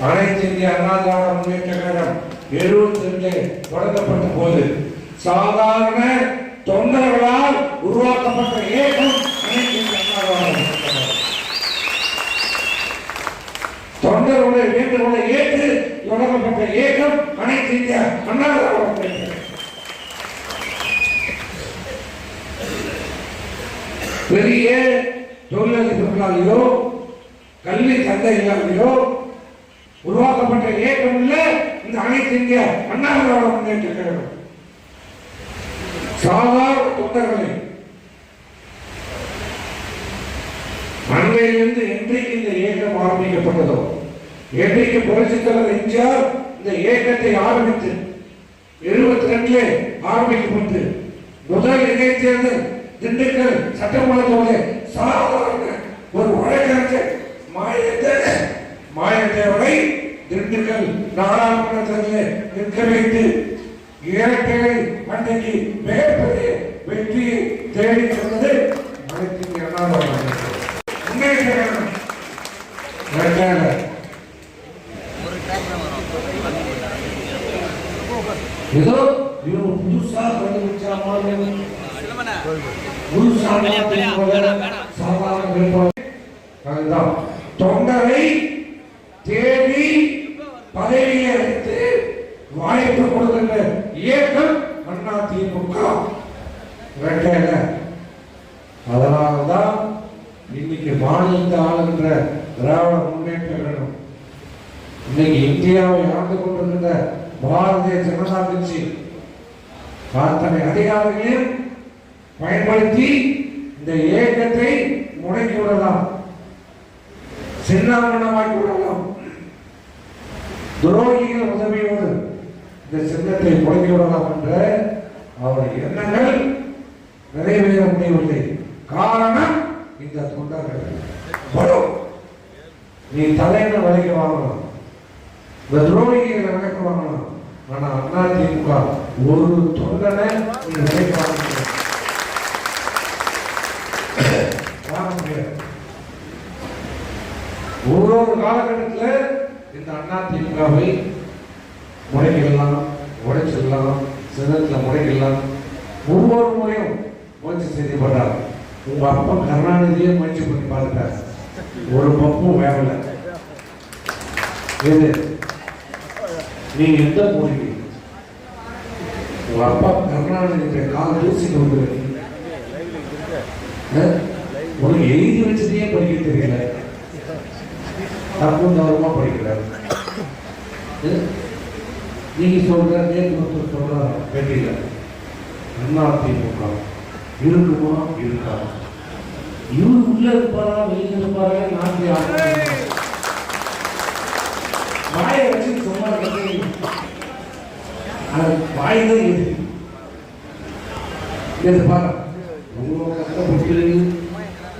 அனைத்து இந்திய அண்ணா திராவிட முன்னேற்ற கழகம் எழுபத்தி ரெண்டு தொடங்கப்பட்ட போது சாதாரண தொண்டர்களால் உருவாக்கப்பட்ட இயக்கம் அனைத்து தொண்டர்களுடைய வேண்டுகோளை ஏற்று தொடங்கப்பட்ட இயக்கம் அனைத்து இந்திய அண்ணா திராவிட பெரிய தொழிலதிபர்களாலேயோ கல்வி தந்தைகளாலேயோ உருவாக்கப்பட்ட இயக்கம் இல்ல இந்த அனைத்து இந்திய அண்ணா திராவிட முன்னேற்ற கழகம். சாதாரண தொண்டர்களை அன்றையிலிருந்து என்றைக்கு இந்த இயக்கம் ஆரம்பிக்கப்பட்டதோ என்றைக்கு புரட்சித் தலைவர் எம்ஜிஆர் இந்த இயக்கத்தை ஆரம்பித்து எழுபத்தி ரெண்டுல ஆரம்பிக்கப்பட்டு முதல் இடைத்தேர்தல் திண்டுக்கல் சட்டமன்றத்தோட சாதாரண ஒரு வழக்கறிஞர் மாநிலத்தை மாயத்தேவரை திண்டுக்கல் நாடாளுமன்றத்தில் நிற்க வைத்து இரட்டையை அன்றைக்கு மிகப்பெரிய வெற்றியை தேடி முன்னேற்ற கழகம். இரட்டையில ஏதோ இவங்க புதுசா கண்டுபிடிச்ச மாதிரி தொண்டரை தேடி பதவியை அளித்து வாய்ப்பு கொடுக்கின்ற இயக்கம் அண்ணா திமுக. இரட்டையில அதனால்தான் இன்னைக்கு மாநிலத்தை ஆளுகின்ற திராவிட முன்னேற்ற கழகம் இன்னைக்கு இந்தியாவை ஆண்டு கொண்டிருக்கின்ற பாரதிய ஜனதா கட்சி அத்தனை அதிகாரிகளையும் பயன்படுத்தி இந்த இயக்கத்தை முடக்கி விடலாம் சின்னாமணமாக்கி விடலாம். துரோகிகள் உதவியோடு இந்த சின்னத்தை புழங்கி விடலாம் என்ற அவருடைய எண்ணங்கள் நிறைவேற முடியவில்லை காரணம் இந்த தொண்டர்கள் நீ தலையில விலைக்கு வாங்கலாம் இந்த துரோகிகளை விலைக்கு வாங்கலாம் ஆனா அண்ணா திமுக ஒரு தொண்டனை நீ விலைக்கு வாங்க முடியாது. முடியாது. ஒரு ஒரு காலகட்டத்தில் இந்த அண்ணா திமுகவை முறைகள்லாம் உடைச்சிடலாம் சிதத்தில் முறைகள்லாம் ஒவ்வொரு முறையும் முயற்சி செய்யப்பட்டார் உங்க அப்பா கருணாநிதியே முயற்சி பண்ணி பார்த்துட்டார். ஒரு பப்பும் வேகல இது நீங்க எந்த மொழி உங்க அப்பா கருணாநிதி கால் தூசி கொண்டு உனக்கு எழுதி வச்சதையே படிக்க தெரியல. தப்பு தவறுமா படிக்கிறார் நீங்கள் சொல்கிற சொல்ற நேற்று ஒருத்தர் சொல்ற கேட்டீங்க திமுக இருக்குமா? இருக்கா இவரு உள்ள இருப்பாரா? வெளியில இருப்பாரா? நான் வாயை வச்சு சும்மா இருக்கீங்க வாய் தான் இது இது பாரு உங்க கஷ்டப்பட்டு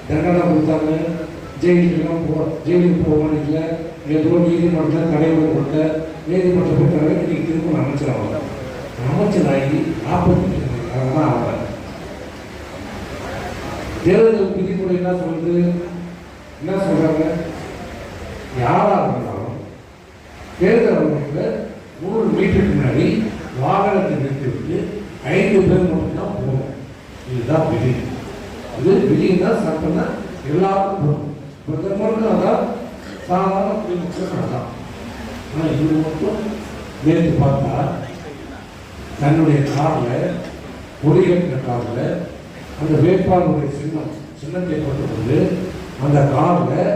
தண்டனை கொடுத்தாங்க. ஜெயிலுக்கெல்லாம் போ ஜெயிலுக்கு போகணும் இல்லை. ஏதோ நீதிமன்றத்தில் தலைவர் கொடுத்த நீதிமன்றம் போய் தலைவர் இன்றைக்கி திரும்ப அமைச்சராக அமைச்சராகி நாற்பத்தி அதெல்லாம் ஆகிறார் தேர்தல் விதிமுறை என்ன சொல்றது என்ன சொல்றாங்க? யாராக இருந்தாலும் தேர்தல் அமைப்பில் நூறு மீட்டருக்கு முன்னாடி வாகனத்தை நிறுத்திவிட்டு ஐந்து பேர் மட்டும்தான் போகணும். இதுதான் விதி. இது விதின்னா சட்டம்னா எல்லாருக்கும் போகணும். பிரதமருக்கு அதான் சாதாரண குடிமக்களுக்கு அதான் ஆனால் இது மட்டும் நேற்று பார்த்தா தன்னுடைய காரில் கொடிகட்டின காரில் அந்த வேட்பாளருடைய சின்னம் சின்னத்தை கொண்டு அந்த காரில்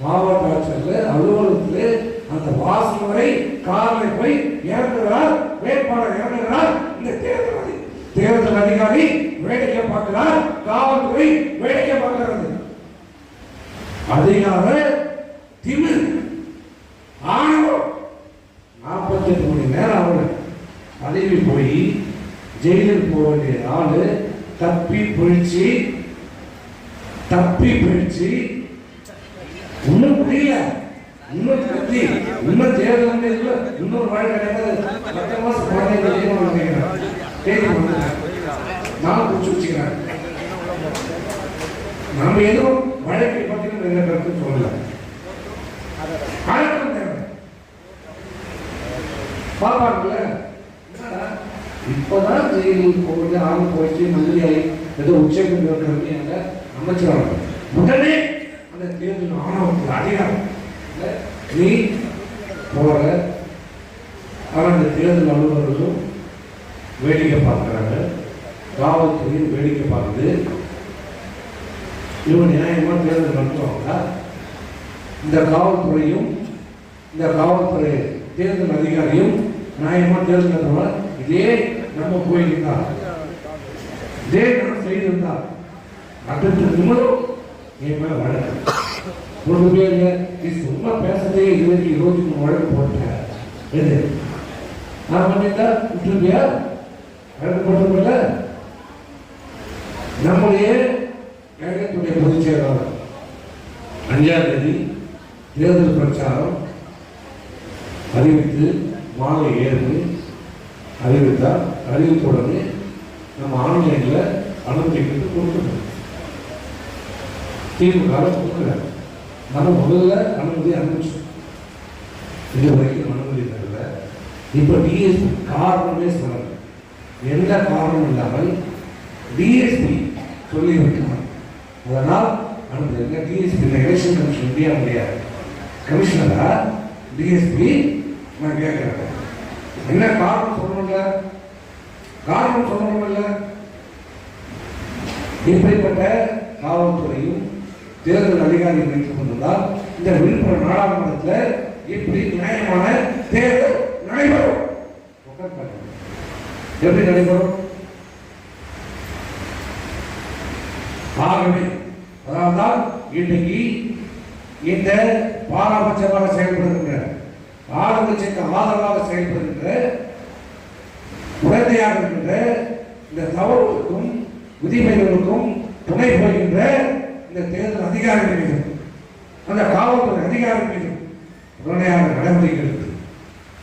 மாவட்ட ஆட்சியர் அலுவலகத்திலே அந்த வாசல் வரை காரில் போய் இறங்குகிறார் வேட்பாளர் இறங்குகிறார் இந்த தேர்தல் அதி- தேர்தல் அதிகாரி வேடிக்கை பார்க்கிறார் காவல்துறை வேடிக்கை பார்க்கிறது அதிகார திமிர். ஆணவம். நாற்பத்தி எட்டு மணி நேரம் அவர் பதவி போய் ஜெயிலுக்கு போக வேண்டிய ஆள் தப்பி பிழிச்சு தப்பி பிழிச்சு இன்னும் முடியல இன்னும் கத்தி இன்னும் தேர்தல் வந்து இல்ல இன்னொரு கிடையாது. பத்து மாசம் நான் பிடிச்சி வச்சுக்கிறேன் நம்ம எதுவும் வழக்கை பற்றி நிறைய கருத்து சொல்லல அடக்கம் தேவை பார்ப்பாங்கல்ல என்னடா, இப்பதான் ஜெயிலுக்கு போகுது ஆள் போயிடுச்சு மந்திரியாகி ஏதோ உச்சநீதிமன்ற அமைச்சராக உடனே அந்த தேர்தல் ஆணவத்தில் அதிகாரம் நீ போற. ஆனால் அந்த தேர்தல் அலுவலர்களும் வேடிக்கை பார்க்குறாங்க காவல்துறையும் வேடிக்கை பார்க்குது. இவன் நியாயமாக தேர்தல் நடத்துவாங்களா? இந்த காவல்துறையும் இந்த காவல்துறை தேர்தல் அதிகாரியும் நியாயமாக தேர்தல் நடத்துவா இதே நம்ம போயிருந்தா இதே நம்ம செய்திருந்தா அடுத்த நிமிடம் என் மேல வழக்கு. ஒரு பேர் நீ சும்மா பேசுறதே இருபத்தி இருபத்தி மூணு வழக்கு போட்டேன் எது? நான் பண்ணிட்டா விட்டுருப்பியா? வழக்கு போட்டிருப்பில்ல நம்முடைய கழகத்துடைய பொதுச் செயலாளர். அஞ்சாம் தேதி தேர்தல் பிரச்சாரம் அறிவித்து மாலை ஏழு அறிவித்தார். அறிவித்த உடனே நம்ம ஆன்லைனில் அனுமதிக்கிறது கொடுக்கணும் திமுக கொடுக்கல. நம்ம முதல்ல அனுமதி அனுப்பிச்சோம். இது வரைக்கும் அனுமதி தரல. இப்போ டிஎஸ்பி காரணமே சொல்லல. எந்த காரணம் இல்லாமல் டிஎஸ்பி சொல்லி வைக்கலாம் அதனால் அனுப்புங்க டிஎஸ்பி எலெக்ஷன் கமிஷன் இந்தியா முடியாது. கமிஷனரா டிஎஸ்பி நான் கேட்குறேன் என்ன காரணம் சொல்லணும்ல? காரணம் சொல்லணும்ல? இப்படிப்பட்ட காவல்துறையும் தேர்தல் அதிகாரி வைத்துக் கொண்டிருந்தால் இந்த விழுப்புரம் நாடாளுமன்றத்தில் இப்படி நியாயமான தேர்தல் நடைபெறும்? எப்படி நடைபெறும் ஆகவே இன்னைக்கு இந்த பாராபட்சமாக செயல்படுகின்ற ஆளுங்கட்சிக்கு ஆதரவாக செயல்படுகின்ற உடந்தையாக இருக்கின்ற இந்த தவறுகளுக்கும் விதிமுறைகளுக்கும் துணை போகின்ற இந்த தேர்தல் அதிகாரிகள் மீது அந்த காவல்துறை அதிகாரிகள் மீது உடனடியாக நடவடிக்கை எடுத்து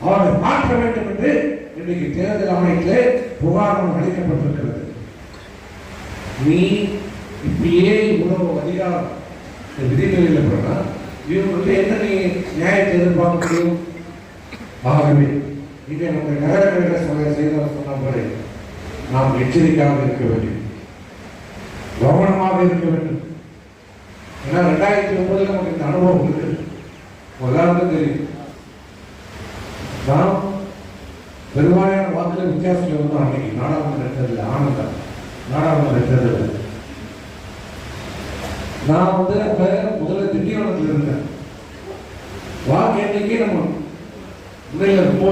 அவரை மாற்ற வேண்டும் என்று இன்றைக்கு தேர்தல் ஆணையத்திலே புகார் அளிக்கப்பட்டிருக்கிறது. நீ இப்படியே இவ்வளவு அதிகாரம் இந்த விதிமுறையில் போனால் இவங்களுக்கு என்ன நீ நியாயத்தை எதிர்பார்க்க முடியும் ஆகவே இதை நம்ம நகரங்களில் சொல்ல செய்தால் சொன்ன மாதிரி நாம் எச்சரிக்கையாக இருக்க வேண்டும். கவனமாக இருக்க வேண்டும். ஏன்னா ரெண்டாயிரத்தி ஒன்பதில் நமக்கு இந்த அனுபவம் இருக்கு எல்லாருக்கும் தெரியும் நாம் பெரும்பாலான வாக்குகள் வித்தியாசம் இருந்தோம் அன்னைக்கு நாடாளுமன்ற தேர்தல் ஆனந்தம். நாடாளுமன்ற தேர்தல் நான் வந்து அப்ப முதல்ல திண்டிவனத்தில் இருந்தேன். வாக்கு எண்ணிக்கை நம்ம முறையில் ரொம்ப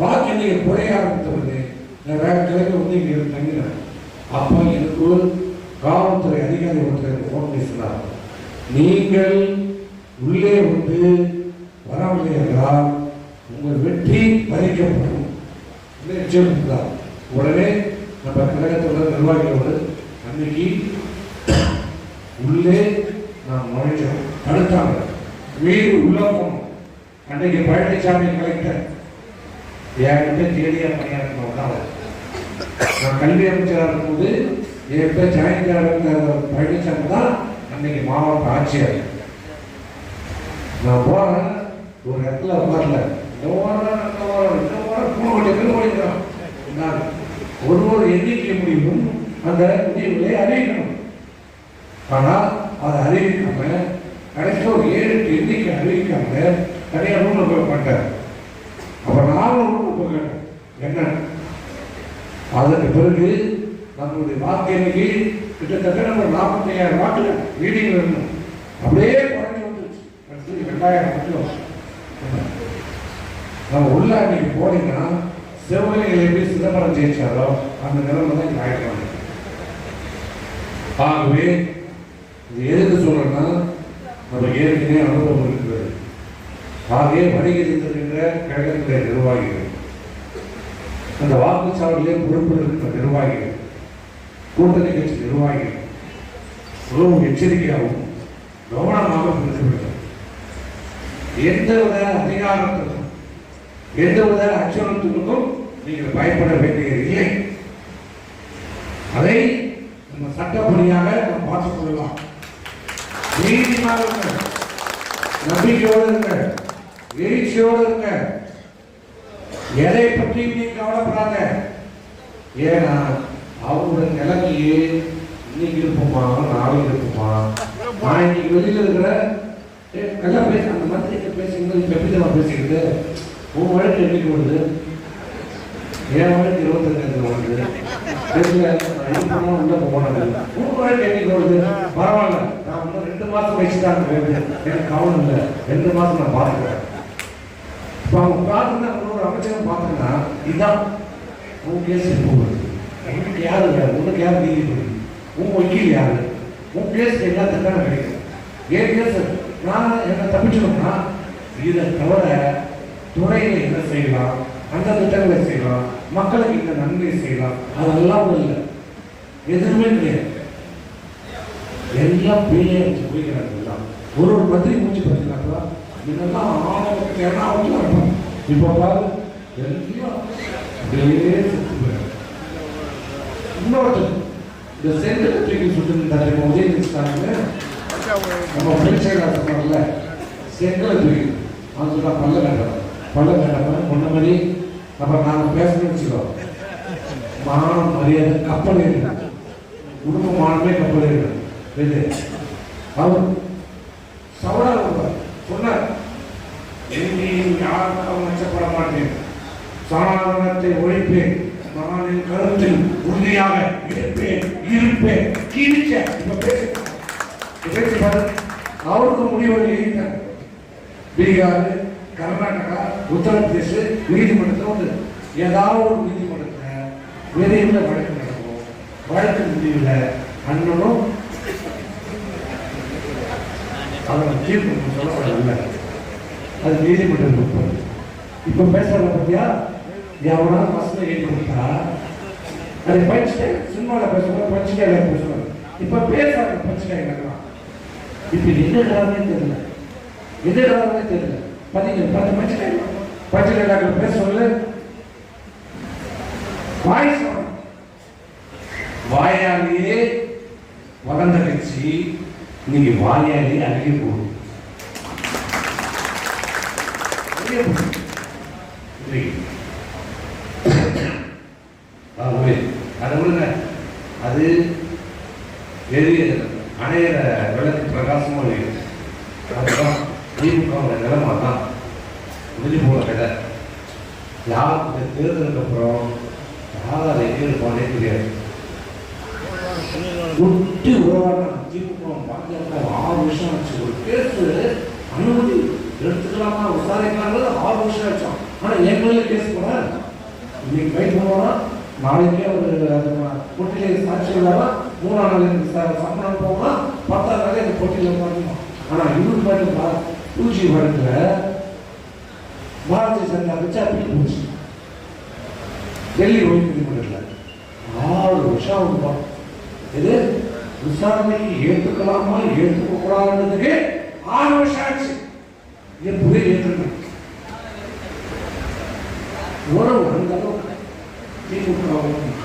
வாக்கு எண்ணிக்கை குறைய ஆரம்பித்தவர்களே நான் வேற கிழக்கு வந்து இங்கே தங்கினேன். அப்போ எனக்கு ஒரு காவல்துறை அதிகாரி ஒருத்தர் ஃபோன் பேசினார் நீங்கள் உள்ளே வந்து வரவில்லை என்றால் உங்கள் வெற்றி பறிக்கப்படும். எச்சரித்தார் உடனே நம்ம கழகத்தோட நிர்வாகிகளோடு அன்னைக்கு உள்ளே நான் நுழைச்சோம் தடுத்தாங்க. வீடு உள்ள போனோம். அன்றைக்கு பழனிசாமி கலெக்டர் என்கிட்ட தேடியா பணியாற்றினோம் தான் நான் கல்வி அமைச்சராக இருக்கும்போது என்கிட்ட பேர் ஜாயின்ட் பழனிசாமி தான் அன்னைக்கு மாவட்ட ஆட்சியர். நான் போனேன் ஒரு இடத்துல உட்காரல. இந்த ஓரம் இந்த ஓரம் இந்த ஓரம் மூணு கோடி ஒரு ஒரு எண்ணிக்கை முடிவும் அந்த முடிவுகளை அறிவிக்கணும். ஆனால் அதை அறிவிக்காம கடைசி ஒரு ஏழு எட்டு எண்ணிக்கை அறிவிக்காம தனியாக ரூமில் போய் மாட்டார் அப்போ நானும் ரூமில் போய் கேட்டேன் என்ன? அதற்கு பிறகு நம்மளுடைய வாக்கு கிட்டத்தட்ட நம்ம நாற்பத்தி ஐயாயிரம் வாக்குகள் ரீடிங் இருந்தோம் அப்படியே குறைஞ்சி வந்துருச்சு. அடுத்து ரெண்டாயிரம் மட்டும் நம்ம உள்ள அன்னைக்கு போனீங்கன்னா சிவகங்கையில் எப்படி சிதம்பரம் ஜெயிச்சாரோ அந்த நிலைமை தான் இங்க ஆகவே இது எதுக்கு சொல்றேன்னா நம்ம ஏற்கனவே அனுபவம் இருக்கிறது ஆகவே வருகின்ற கழகத்துடைய நிர்வாகிகள். அந்த வாக்குச்சாவடியிலே பொறுப்பில் இருக்கிற நிர்வாகிகள் கூட்டணி கட்சி நிர்வாகிகள் மிகவும் எச்சரிக்கையாகவும் கவனமாக இருக்க வேண்டும். எந்தவித அதிகாரத்திற்கும் எந்தவித அச்சுறுத்தலுக்கும் நீங்கள் பயப்பட வேண்டியது இல்லை அதை நம்ம சட்டப்படியாக நம்ம பார்த்துக் கொள்ளலாம். நீதிமாக இருங்க நம்பிக்கையோடு இருங்க எழுச்சியோடு இருங்க. எதை பற்றி நீ கவலைப்படாத. ஏன்னா அவங்களோட நிலைமையே இன்னைக்கு இருப்போமா நாளைக்கு இருப்போமா நான் இன்னைக்கு வெளியில இருக்கிற நல்லா பேச அந்த மாதிரி பேசுங்க இப்ப எப்படி தான் பேசிக்கிட்டு உன் வழக்கு எப்படி வருது என் வழக்கு இருபத்தஞ்சாயிரத்துல வருது தெரியல நான் இப்பமா உள்ள உன் வழக்கு என்னைக்கு வருது பரவாயில்ல நான் இன்னும் ரெண்டு மாசம் வயசு தான் எனக்கு கவனம் இல்லை ரெண்டு மாசம் நான் பார்த்துக்கிறேன் இப்போ அவங்க பார்த்துன்னா ஒரு அமைச்சகம் பார்த்தோம்னா இதுதான் உன் கேஸ் எப்போ வருது யாரு யார் உனக்கு யார் நீதிபதி உன் வக்கீல் யாரு உன் கேஸ் எல்லாத்துக்கும் தான் கிடைக்கும் ஏன் கேஸ் நான் என்ன தப்பிச்சோம்னா இதை தவிர துறையில் என்ன செய்யலாம் அந்த திட்டங்களை செய்யலாம் மக்களுக்கு இந்த நன்மை செய்யலாம் அதெல்லாம் இல்லை எதுவுமே கிடையாது. எல்லாம் பேயே வச்சு போய்கிறாங்க எல்லாம். ஒரு ஒரு பத்திரிகை மூச்சு பார்த்தீங்கன்னாக்கா இதெல்லாம் என்ன வந்து இருப்பான் இப்போ பாரு எல்லாம் அப்படியே செத்து போயிடும் இன்னொருத்தர் இந்த செந்தில் தூக்கி சுட்டு இப்போ உதயநிதி ஸ்டாலின் நம்ம பிரிச்சைகள் சொன்னார்ல செங்கலை தூக்கி அவன் சொல்றா பல்ல வேண்டாம் பல்ல வேண்டாம் முன்ன மாதிரி அப்புறம் நாம பேசணும்னு வச்சுக்கோ மானம் மரியாதை கப்பல் இருக்கு குடும்பமானமே மானமே இது அவர் சவடா சொன்னார் எங்கேயும் யாருக்கும் மெச்சப்பட மாட்டேன். சாதாரணத்தை ஒழிப்பேன். நான் என் கருத்தில் உறுதியாக இருப்பேன் இருப்பேன். கீழ்ச்ச இப்ப பேசு. பேசி அவருக்கு முடிவு எழுதிட்டார். பீகார் கர்நாடகா உத்தரப்பிரதேஷ் நீதிமன்றத்தில் வந்து ஏதாவது ஒரு நீதிமன்றத்தில் வெளியில் வழக்கு வழக்கு முடிவில் அண்ணனும் அவன் தீர்ப்பு சொல்லப்படவில்லை அது நீதிமன்றம் கொடுப்பது இப்போ பேசுறத பத்தியா? எவனா பஸ்ல ஏற்றி கொடுத்தா அதை படிச்சுட்டு சினிமாவில் பேசும்போது படிச்சுட்டே பேசுவாங்க இப்போ பேசுறாங்க படிச்சுட்டே இப்போ என்ன காரணமே தெரியல. எது காரணமே தெரியல. பார்த்தீங்க பத்து படிச்சுட்டே படிச்சுட்டே டாக்டர் பேச சொல்லு. வாய்ஸ் வாயாலேயே வளர்ந்த கட்சி இன்னைக்கு வாயாலே அழுகி போகுது. அழுகி அது எரிய அணையிற விளக்கு பிரகாசமா இருக்கு அதுதான் திமுக நிலைமை தான் முடிஞ்சு போன கடை யாருக்கு தேர்தலுக்கு அப்புறம் யாராவது எங்கே இருப்பானே தெரியாது. ஒட்டி உருவாட்டம் திமுக பாஜக ஆறு வருஷம் ஆச்சு. ஒரு கேஸு அனுமதி எடுத்துக்கலாமா விசாரிக்கலாங்கிறது ஆறு வருஷம் ஆச்சு. ஆனால் என் மேல கேஸ் போட இன்னைக்கு கை பண்ணுவோம் நாளைக்கே ஒரு பொட்டியில சாட்சி இல்லாம மூணாம் நாள் எனக்கு சம்பளம் போகலாம் பத்தாம் நாள் இந்த போட்டியில் பார்க்கணும் ஆனால் இவரு பாட்டு பூஜி பாட்டில் பாரதிய ஜனதா கட்சி அப்படி போச்சு. டெல்லி ஓய்வு நீதிமன்றத்தில் ஆறு வருஷம் ஆகுதுப்பா இது விசாரணைக்கு ஏற்றுக்கலாமா ஏற்றுக்க கூடாதுன்றதுக்கு ஆறு வருஷம் ஆச்சு எப்படி ஏற்றுக்கணும் உறவு வந்தாலும் அளவுக்கு திமுகவுக்கும்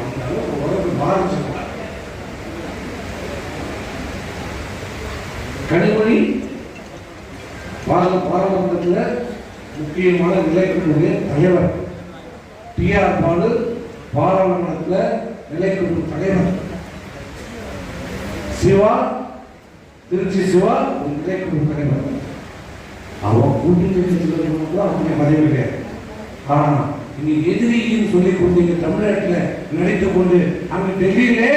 வந்தாலும் உறவு பாதிச்சிருக்காங்க கனிமொழி பாரத பாராளுமன்றத்தில் முக்கியமான நிலைக்குழுவுடைய தலைவர். டிஆர் பாலு பாராளுமன்றத்தில் நிலைக்குழு தலைவர். சிவா திருச்சி சிவா உங்களே தலைவர். அவன் கூட்டணி கட்சியில் அவங்க பதவி கிடையாது ஆனா நீங்க எதிரின்னு சொல்லி கொடுத்தீங்க தமிழ்நாட்டில் நினைத்து கொண்டு அங்கு டெல்லியிலே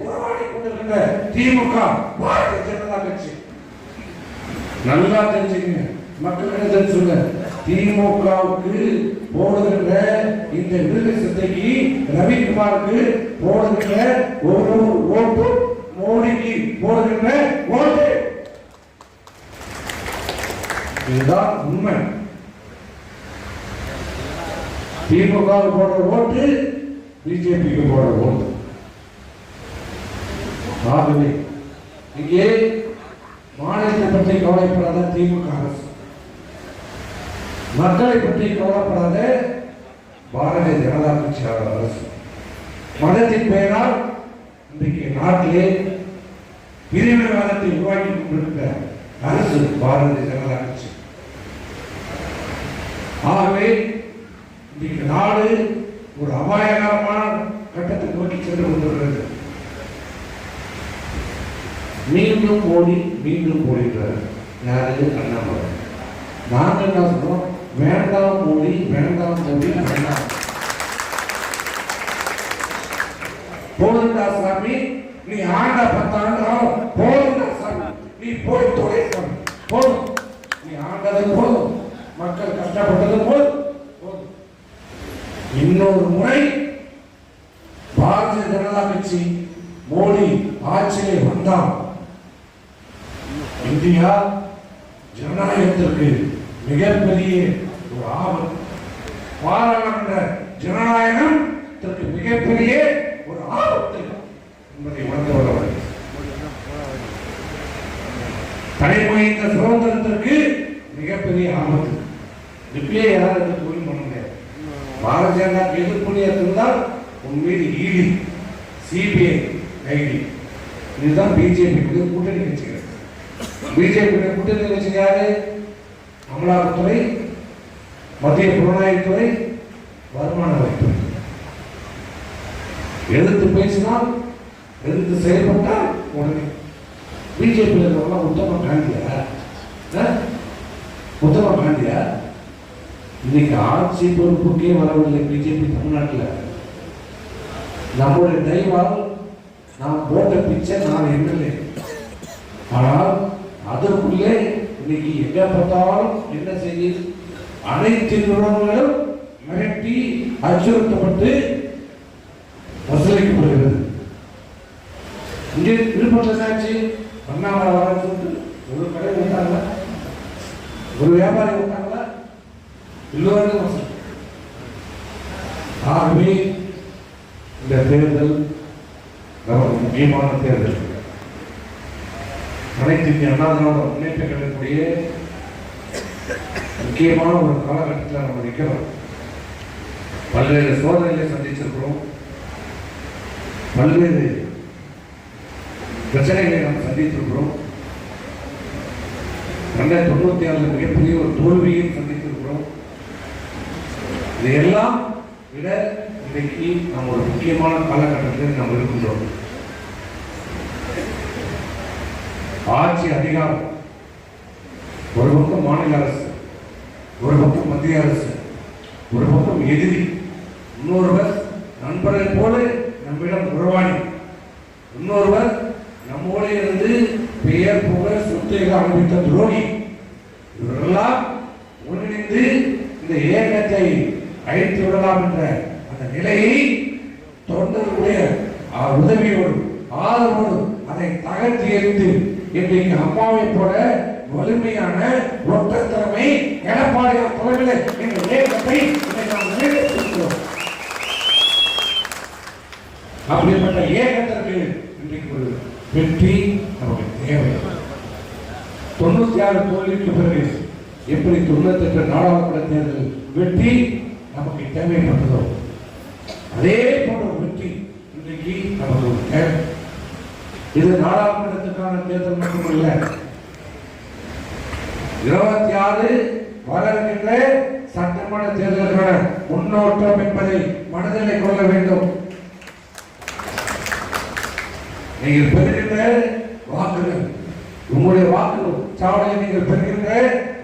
உறவாடி கொண்டிருக்கின்ற திமுக பாரதிய ஜனதா கட்சி. நல்லா தெரிஞ்சுங்க. மக்கள் தெரிஞ்சுங்க திமுகவுக்கு போடுகின்ற இந்த விருது சித்தைக்கு ரவிக்குமாருக்கு போடுகின்ற ஒரு ஓட்டு மோடிக்கு போடுகின்ற ஓட்டு. இதுதான் உண்மை. திமுக போடுற ஓட்டு பிஜேபிக்கு போடுற ஓட்டு. ஆகவே இங்கே மாநிலத்தை பற்றி கவலைப்படாத திமுக அரசு. மக்களை பற்றி கவலைப்படாத பாரதிய ஜனதா கட்சி அரசு. மதத்தின் பெயரால் இன்றைக்கு நாட்டிலே பிரிவினவாதத்தை உருவாக்கி கொண்டிருக்கிற அரசு பாரதிய ஜனதா கட்சி. ஆகவே இன்றைக்கு நாடு ஒரு அபாயகரமான கட்டத்தை நோக்கி சென்று கொண்டிருக்கிறது. மீண்டும் மோடி மீண்டும் மோடின்றார். யாரு? அண்ணாமலை. நாங்கள் என்ன சொல்றோம்? வேண்டாம் மோடி வேண்டாம் மோடி வேண்டாம் போதுண்டா சாமி நீ ஆண்ட பத்தாண்டு காலம் போதுண்டா சாமி நீ போய் தொலை சாமி போதும். நீ ஆண்டது போதும். மக்கள் கஷ்டப்பட்டது போதும் இன்னொரு முறை பாரதிய ஜனதா கட்சி மோடி ஆட்சியிலே வந்தால் இந்தியா ஜனநாயகத்திற்கு மிகப்பெரிய ஒரு ஆபத்து பாராளுமன்ற ஜனநாயகத்திற்கு மிகப்பெரிய ஒரு ஆபத்து என்பதை உணர்ந்தவர் தலைமைந்த சுதந்திரத்திற்கு மிகப்பெரிய ஆபத்து இப்பயே யாரும் தொழில் பண்ண முடியாது பாரதிய ஜனதா எதிர்ப்பு இருந்தால் உன் மீது ஈடி சிபிஐ ஐடி இதுதான் பிஜேபி கூட்டணி கட்சிகள். பிஜேபியுடைய கூட்டணி கட்சி யாரு? அமலாக்கத்துறை மத்திய புலனாய்வுத்துறை வருமான வரித்துறை. எதிர்த்து பேசினால் எதிர்த்து செயல்பட்டால் உடனே. பிஜேபி இருக்கிறவங்க உத்தம காந்தியா? ஆ? உத்தம காந்தியா? இன்னைக்கு ஆட்சி பொறுப்புக்கே வரவில்லை பிஜேபி தமிழ்நாட்டில். நம்முடைய தெய்வால் நான் போட்ட பிச்சை நான் எம்எல்ஏ ஆனால் அதற்குள்ளே இன்னைக்கு எங்க பார்த்தாலும் என்ன செய்யுது அனைத்து நிறுவனங்களும் மிரட்டி அச்சுறுத்தப்பட்டு வசூலிக்கப்படுகிறது இங்கே திருப்பத்தில் என்னாச்சு அண்ணாமலை வர சொல்லிட்டு ஒரு கடை விட்டாங்க ஒரு வியாபாரி விட்டாங்களா? எல்லோருக்கும் வசூல். ஆகவே இந்த தேர்தல் நமக்கு முக்கியமான தேர்தல். அனைத்து இந்திய அண்ணா திராவிட முன்னேற்ற கழகக்கூடிய முக்கியமான ஒரு காலகட்டத்தில் நம்ம நிற்கிறோம். பல்வேறு சோதனைகளை சந்திச்சிருக்கிறோம். பல்வேறு பிரச்சனைகளை நாம் சந்தித்திருக்கிறோம். ரெண்டாயிரத்தி தொண்ணூத்தி ஆறுல மிகப்பெரிய ஒரு தோல்வியையும் சந்தித்திருக்கிறோம். இதையெல்லாம் விட இன்றைக்கு நம்ம ஒரு முக்கியமான காலகட்டத்தில் நம்ம இருக்கின்றோம். ஆட்சி அதிகாரம். ஒரு பக்கம் மாநில அரசு ஒரு பக்கம் மத்திய அரசு ஒரு பக்கம் எதிரி. இன்னொருவர் நண்பரை போல நம்மிடம் உறவாடி இன்னொருவர் நம்மோட இருந்து பெயர் போல சொத்தை ஆரம்பித்த துரோகி. இவரெல்லாம் ஒன்றிணைந்து இந்த ஏகத்தை அழித்து விடலாம் என்ற அந்த நிலையை தொண்டருடைய உதவியோடு ஆதரவோடு அதை தகர்த்து எறிந்து இன்றைக்கு அம்மாவை போல வலிமையான ஒற்றத்திறமை எடப்பாடியார் தலைமையில் எங்கள் இயக்கத்தை அப்படிப்பட்ட இயக்கத்திற்கு இன்றைக்கு ஒரு வெற்றி நமக்கு தேவை. தொண்ணூத்தி ஆறு தோல்விக்கு பிறகு எப்படி தொண்ணூத்தி எட்டு நாடாளுமன்ற தேர்தல் வெற்றி நமக்கு தேவைப்பட்டதோ? அதே போன்ற வெற்றி இன்றைக்கு நமக்கு ஒரு தேவை இது நாடாளுமன்றத்துக்கான தேர்தல் மட்டுமல்ல. இருபத்தி ஆறு வர சட்டமன்ற தேர்தலுக்கான முன்னோட்டம் என்பதை மனதிலே கொள்ள வேண்டும். நீங்கள் பெறுகின்ற வாக்குகள் உங்களுடைய வாக்கு சாவடியில் நீங்கள் பெறுகின்ற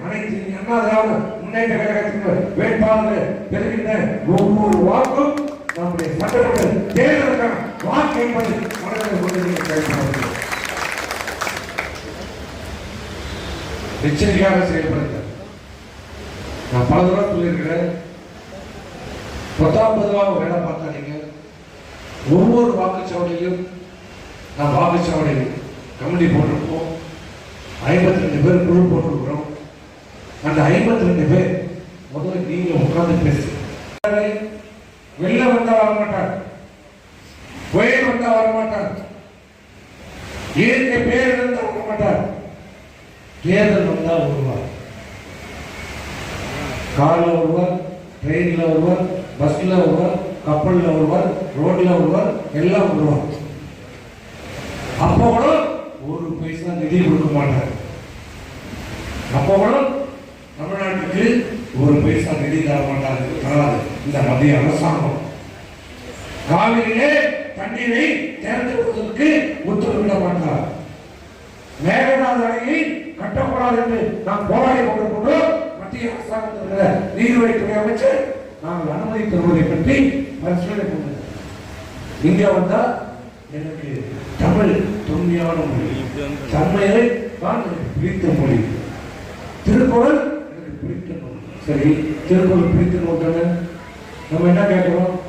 அனைத்து அண்ணா திராவிட முன்னேற்ற கழகத்தின் வேட்பாளர்கள் பெறுகின்ற ஒவ்வொரு வாக்கும் நம்முடைய சட்டமன்ற தேர்தலுக்கான வாக்கு என்பது மனதில் கொண்டு நீங்கள் செயல்படுங்கள் எச்சரிக்கையாக செயல்படுங்க. நான் பல தடவை சொல்லியிருக்கிறேன். பத்தாம் பொதுவாக வேலை பார்த்தாதீங்க. ஒவ்வொரு வாக்குச்சாவடியிலும் நான் வாக்குச்சாவடி கமிட்டி போட்டிருக்கோம் ஐம்பத்தி ரெண்டு பேர் குழு போட்டிருக்கிறோம். அந்த ஐம்பத்தி ரெண்டு பேர் முதல்ல நீங்கள் உட்கார்ந்து பேசுங்க. வெளில வந்தா வர மாட்டார் புயல் வந்தா வர மாட்டார் இயற்கை பேர் இருந்தா வர மாட்டார் தேர்தல் வந்தா வருவார். கார்ல வருவார் ட்ரெயின்ல வருவார் பஸ்ல வருவார் கப்பலில் வருவார் ரோட்ல வருவார் எல்லாம் வருவார். அப்போ கூட ஒரு பைசா நிதி கொடுக்க மாட்டார். அப்போ கூட தமிழ்நாட்டுக்கு ஒரு பைசா நிதி தர மாட்டாரு இந்த மத்திய அரசாங்கம். காவிரியிலே தண்ணீரை தேர்ந்தெடுப்பதற்கு உத்தரவிட மாட்டார். மேகதாது அணையை கட்டக்கூடாது என்று நாம் போராடி கொண்டிருக்கின்றோம். மத்திய அரசாங்கத்தில் நீர்வழித்துறை அமைச்சர் நாங்கள் அனுமதி தருவதை பற்றி பரிசீலனை பண்ணுங்க இந்தியா வந்தால் எனக்கு தமிழ் தொன்மையான மொழி. தமிழை தான் பிடித்த மொழி. திருக்குறள் சரி திருக்குறள் பிரித்து நூல் நம்ம என்ன கேட்கிறோம்?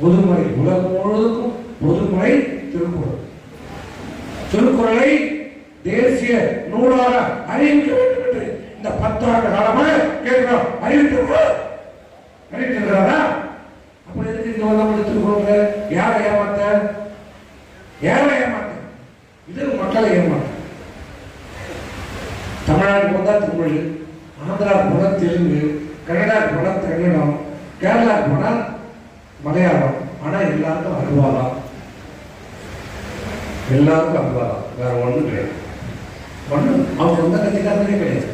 பொதுமறை உலகம் முழுவதுக்கும் பொதுமறை திருக்குறள். திருக்குறளை தேசிய நூலாக அறிவிக்க வேண்டும் என்று இந்த பத்தாண்டு காலமாக கேட்கிறோம். அறிவித்திருக்கிறோம். அறிவித்திருக்கிறாரா? அப்படி எதுக்கு இங்க வந்தவங்க திருக்குறள் யாரை ஏமாத்த? யாரை ஏமாத்த? இது மக்களை ஏமாத்த. தமிழ்நாட்டுக்கு வந்தா திருமொழி ஆந்திரா போனா தெலுங்கு கன்னடாவுக்கு போனா கன்னடம் கேரளா போனா மலையாளம். ஆனா எல்லாருக்கும் அருவாதான் எல்லாருக்கும் அருவாதான் வேற ஒன்றும் கிடையாது. ஒண்ணு அவங்க சொந்த கட்சிக்காரனே கிடையாது.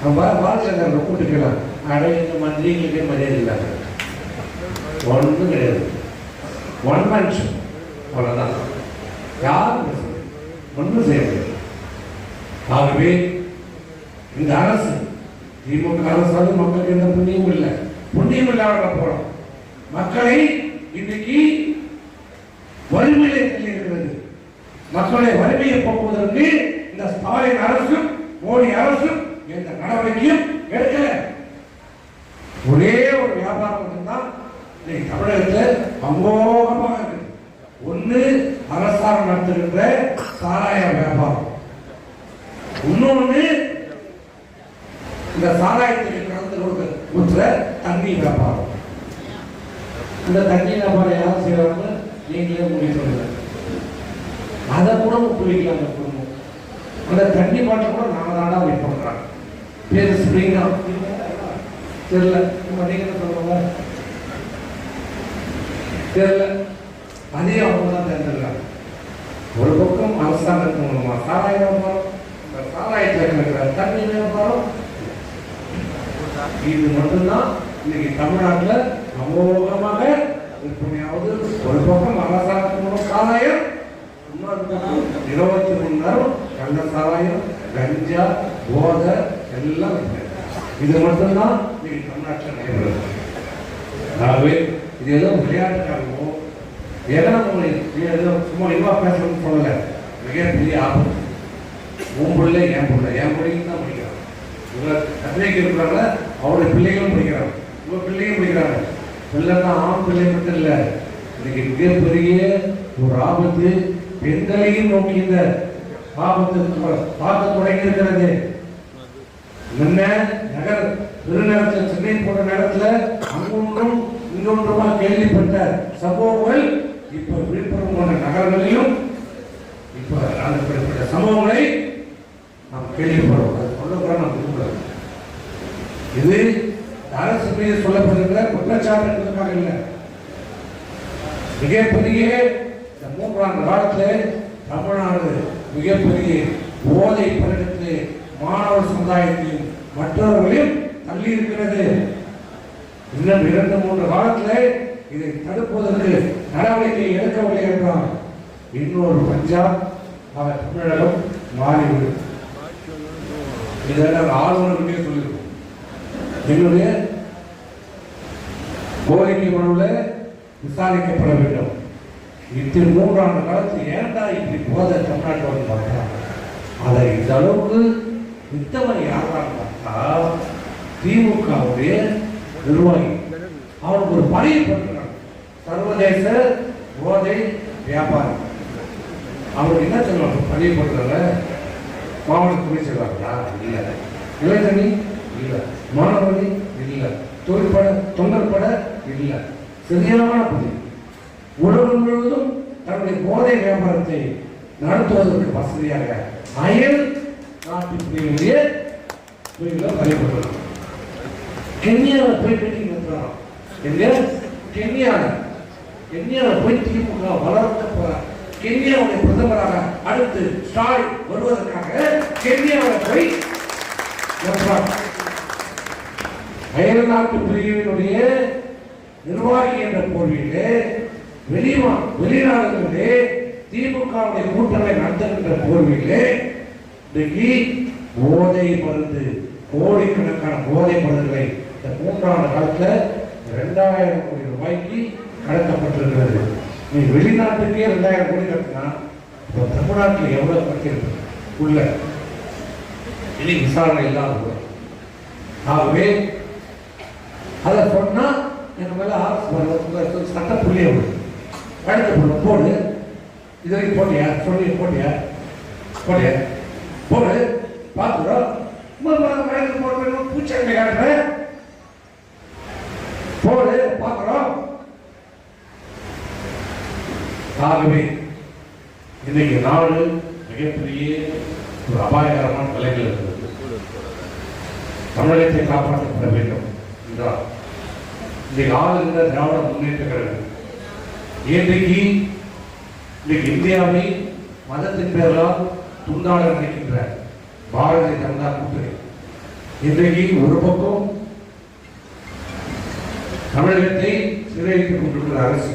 அவன் பா பாலச்சந்திரனை கூப்பிட்டுக்கலாம் அடைய இந்த மந்திரிகளுக்கே மரியாதை இல்லாத. ஒன்றும் கிடையாது. ஒன் மேன் ஷோ அவ்வளோதான் யாரும் ஒன்றும் செய்ய முடியாது. ஆகவே இந்த அரசு திமுக அரசாலும் மக்களுக்கு எந்த புண்ணியமும் இல்லை. புண்ணியம் இல்லாத போறோம். மக்களை இன்னைக்கு வறுமையிலே தள்ளி இருக்கிறது. மக்களை வறுமையை போக்குவதற்கு இந்த ஸ்டாலின் அரசும் மோடி அரசும் எந்த நடவடிக்கையும் எடுக்கல. ஒரே ஒரு வியாபாரம் மட்டும்தான் இன்னைக்கு தமிழகத்தில் அமோகமாக இருக்கு. ஒன்று அரசாங்கம் நடத்துகின்ற சாராய வியாபாரம். இன்னொன்று இந்த சாராயத்துக்கு கலந்து கொடுக்க ஊற்றுற தண்ணி வியாபாரம். இந்த தண்ணி வியாபாரம் யாரும் செய்வாங்க? நீங்களே முடிவு சொல்லுங்க. அதை கூட ஒப்புவிக்கலாம் அந்த குடும்பம். அந்த தண்ணி பாட்டை கூட நாம தாண்டா வெயிட் பண்றாங்க பேர் ஸ்ப்ரிங்கா? தெரியல. நீங்க சொல்லுவாங்க? தெரியல. அதையும் அவங்க தான் தேர்ந்தெடுக்கிறாங்க. ஒரு பக்கம் அரசாங்கத்தின் மூலமாக சாராய வியாபாரம் இந்த சாராயத்தில் இருக்கிற தண்ணி வியாபாரம் இது மட்டும்தான் இன்னைக்கு தமிழ்நாட்டில் அமோகமாக விற்பனையாவது ஒரு பக்கம் அரசாங்கத்தோட சாராயம் இருபத்தி மூணு நேரம் கள்ள சாராயம் கஞ்சா போதை எல்லாம் இது மட்டும்தான் இன்னைக்கு தமிழ்நாட்டில் நடைபெறுது. ஆகவே இது ஏதோ விளையாட்டுக்காகவோ ஏதோ ஏதோ சும்மா இதுவா பேசணும்னு சொல்லல. மிகப்பெரிய ஆபத்து. உன் பிள்ளை என் பிள்ளை. என் பிள்ளைங்க தான் பிடிக்கும். இவங்க கத்தனைக்கு இருக்கிறாங்க அவருடைய பிள்ளைகளும் படிக்கிறாங்க. இவங்க பிள்ளையும் படிக்கிறாங்க. பிள்ளைன்னா ஆண் பிள்ளை மட்டும் இல்லை இன்னைக்கு மிகப்பெரிய ஒரு ஆபத்து பெண்களையும் நோக்கி இந்த ஆபத்து பார்க்க தொடங்கி இருக்கிறது. முன்ன நகர் பெருநகரத்தில் சென்னை போன்ற நேரத்துல அங்கொன்றும் இன்னொன்றுமா கேள்விப்பட்ட சம்பவங்கள் இப்ப விழுப்புரம் போன்ற நகரங்களிலும் இப்ப அந்த சம்பவங்களை நாம் கேள்விப்படுறோம். சொல்லக்கூட நாம் இது அரசு மீது சொல்லப்படுகிற குற்றச்சாட்டு என்பதற்காக இல்லை. மிகப்பெரிய இந்த மூன்றாண்டு காலத்தில் தமிழ்நாடு மிகப்பெரிய போதை பழக்கத்திலே மாணவர் சமுதாயத்தையும் மற்றவர்களையும் தள்ளி இருக்கிறது இன்னும் இரண்டு மூன்று காலத்தில் இதை தடுப்பதற்கு நடவடிக்கை எடுக்கவில்லை என்றால் இன்னொரு பஞ்சாப் அவர் தமிழகம் மாறிவிடும். இதெல்லாம் ஆளுநருக்கே சொல்லியிருக்கோம் என்னுடைய கோரிக்கை மனுவில் விசாரிக்கப்பட வேண்டும். இத்தனை மூன்றாண்டு காலத்தில் ஏன்டா இப்படி போத தமிழ்நாட்டில் வந்து பார்க்குறாங்க அதை இந்த அளவுக்கு வித்தவன் யாரான்னு பார்த்தா? திமுகவுடைய நிர்வாகி. அவனுக்கு ஒரு பணியை பண்ணுறாங்க சர்வதேச போதை வியாபாரி. அவனுக்கு என்ன சொல்லுவாங்க பணியை பண்ணுறாங்க மாவட்ட துணை செல்வார்களா இல்லை. இளைஞனி இல்லை. மாணவனி இல்லை. தொழிற்பட தொண்டற்பட இல்லை. சரியான பதில் உலகம் முழுவதும் தன்னுடைய போதை வியாபாரத்தை நடத்துவதற்கு வசதியாக அயல் நாட்டினுடைய தொழிலை பயன்படுத்தலாம். கென்யாவில் போய் மீட்டிங் நடத்துறான் எங்க கென்யாவில் கென்யாவில் போய் திமுக வளர்க்க போறார். கென்யாவுடைய பிரதமராக அடுத்து ஸ்டாலின் வருவதற்காக கென்யாவில் போய் அயல்நாட்டு பிரிவினுடைய நிர்வாகி என்ற போர்வியிலே வெளிமா வெளிநாடுகளிலே திமுகவுடைய கூட்டங்களை நடத்துகின்ற போர்வியிலே இன்றைக்கு போதை மருந்து கோடிக்கணக்கான போதை மருந்துகளை இந்த மூன்றாண்டு காலத்தில் ரெண்டாயிரம் கோடி ரூபாய்க்கு கடத்தப்பட்டிருக்கிறது. நீ வெளிநாட்டுக்கே ரெண்டாயிரம் கோடி கட்டினா இப்போ தமிழ்நாட்டில் எவ்வளவு கட்டிருக்கு உள்ள. இனி விசாரணை இல்லாத போது ஆகவே அதை சொன்னா எனக்கு மேல அரசு சட்ட புள்ளிய அடுத்த போடு போடு. இது வரைக்கும் போட்டியா? சொல்லி போட்டியா? போட்டியா போடு. பார்த்துக்கிறோம் வயது போடுவேன் பூச்செண்டை காட்டுறேன் போடு பார்க்குறோம். ஆகவே இன்னைக்கு நாடு மிகப்பெரிய ஒரு அபாயகரமான நிலையில் இருக்கிறது. தமிழகத்தை காப்பாற்றப்பட வேண்டும் என்றால் இன்றைக்கு ஆளுகிற திராவிட முன்னேற்ற கழகம். இன்றைக்கு இன்னைக்கு இந்தியாவை மதத்தின் பெயரால் துண்டாட நினைக்கின்ற பாரதிய ஜனதா கூட்டணி. இன்றைக்கு ஒரு பக்கம் தமிழகத்தை சிறையிட்டுக் கொண்டிருக்கிற அரசு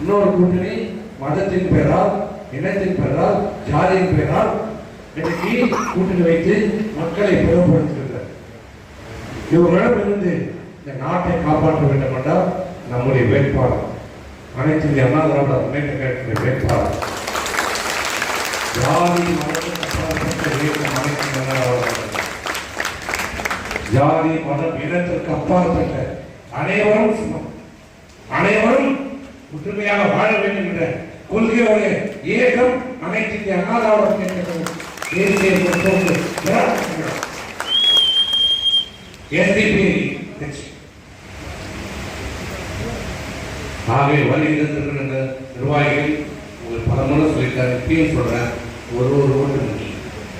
இன்னொரு கூட்டணி மதத்தின் பெயரால் இனத்தின் பெயரால் ஜாதியின் பெயரால் இன்றைக்கு கூட்டணி வைத்து மக்களை பிளவுபடுத்துகின்றார் இவர்களிடம் இருந்து இந்த நாட்டை காப்பாற்ற வேண்டும் என்றால் நம்முடைய வேட்பாளர் அனைத்து இந்திய அண்ணா திராவிட முன்னேற்ற கழகத்தின் வேட்பாளர் ஜாதி மதத்தின் அப்பாற்பட்ட ஜாதி மதம் இனத்திற்கு அப்பாற்பட்ட அனைவரும் அனைவரும் ஒற்றுமையாக வாழ வேண்டும் என்ற கொள்கையோட ஏகம் அனைத்து இந்திய அண்ணா திராவிட முன்னேற்ற தேசிய பொறுப்போக்கு எஸ்டிபி கட்சி. ஆகவே வருகிறது நிர்வாகிகள் உங்களுக்கு பல முறை சொல்லிட்டாங்க சொல்றேன். ஒரு ஒரு ஓட்டு